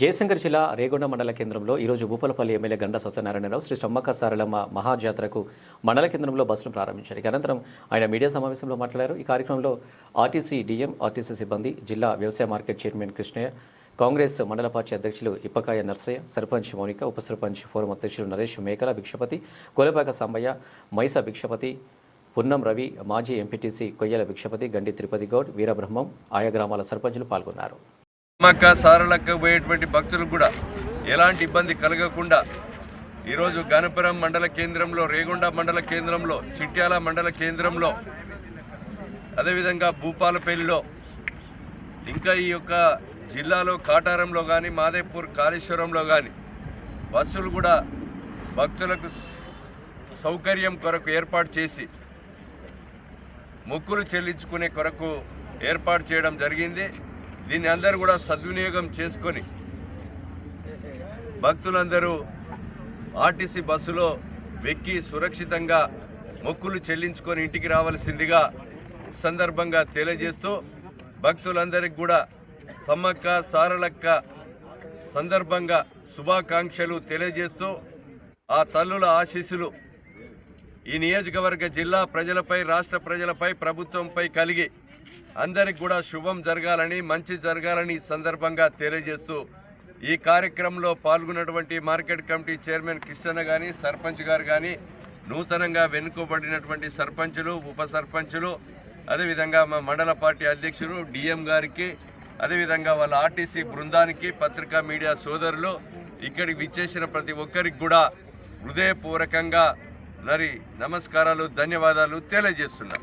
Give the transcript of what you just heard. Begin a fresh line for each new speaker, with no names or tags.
జయశంకర్ జిల్లా రేగొండ మండల కేంద్రంలో ఈరోజు భూపాలపల్లి ఎమ్మెల్యే గండ సత్యనారాయణరావు శ్రీ స్టమ్మక్క సారలమ్మ మహాజాతరకు మండల కేంద్రంలో బస్సును ప్రారంభించారు. అనంతరం ఆయన మీడియా సమావేశంలో మాట్లాడారు. ఈ కార్యక్రమంలో ఆర్టీసీ డిఎం ఆర్టీసీ సిబ్బంది జిల్లా వ్యవసాయ మార్కెట్ చైర్మన్ కృష్ణయ్య కాంగ్రెస్ మండల పార్టీ అధ్యక్షులు ఇప్పకాయ నర్సయ్య సర్పంచ్ మౌనిక ఉప సర్పంచ్ ఫోరం అధ్యక్షులు నరేష్ మేకల భిక్షపతి కోలపాక సాంబయ్య మైస భిక్షపతి పున్నం రవి మాజీ ఎంపీటీసీ కొయ్యల భిక్షపతి గండి తిరుపతి గౌడ్ వీరబ్రహ్మం ఆయా గ్రామాల సర్పంచులు పాల్గొన్నారు.
అమ్మక్క సారలక్క పోయేటువంటి భక్తులకు కూడా ఎలాంటి ఇబ్బంది కలగకుండా ఈరోజు గణపురం మండల కేంద్రంలో రేగొండ మండల కేంద్రంలో చిట్యాల మండల కేంద్రంలో అదేవిధంగా భూపాలపల్లిలో ఇంకా ఈ యొక్క జిల్లాలో కాటారంలో కానీ మాదేపూర్ కాళేశ్వరంలో కానీ బస్సులు కూడా భక్తులకు సౌకర్యం కొరకు ఏర్పాటు చేసి మొక్కులు చెల్లించుకునే కొరకు ఏర్పాటు చేయడం జరిగింది. దీన్ని అందరూ కూడా సద్వినియోగం చేసుకొని భక్తులందరూ ఆర్టీసీ బస్సులో వెక్కి సురక్షితంగా మొక్కులు చెల్లించుకొని ఇంటికి రావాల్సిందిగా సందర్భంగా తెలియజేస్తూ భక్తులందరికీ కూడా సమ్మక్క సారలక్క సందర్భంగా శుభాకాంక్షలు తెలియజేస్తూ ఆ తల్లుల ఆశీస్సులు ఈ నియోజకవర్గ జిల్లా ప్రజలపై రాష్ట్ర ప్రజలపై ప్రభుత్వంపై కలిగి అందరికి కూడా శుభం జరగాలని మంచి జరగాలని ఈ సందర్భంగా తెలియజేస్తూ ఈ కార్యక్రమంలో పాల్గొన్నటువంటి మార్కెట్ కమిటీ చైర్మన్ కృష్ణన్న కానీ సర్పంచ్ గారు కానీ నూతనంగా వెనుకబడినటువంటి సర్పంచులు ఉప సర్పంచులు అదేవిధంగా మా మండల పార్టీ అధ్యక్షులు డిఎం గారికి అదేవిధంగా వాళ్ళ ఆర్టీసీ బృందానికి పత్రికా మీడియా సోదరులు ఇక్కడికి విచ్చేసిన ప్రతి ఒక్కరికి కూడా హృదయపూర్వకంగా మరి నమస్కారాలు ధన్యవాదాలు తెలియజేస్తున్నాం.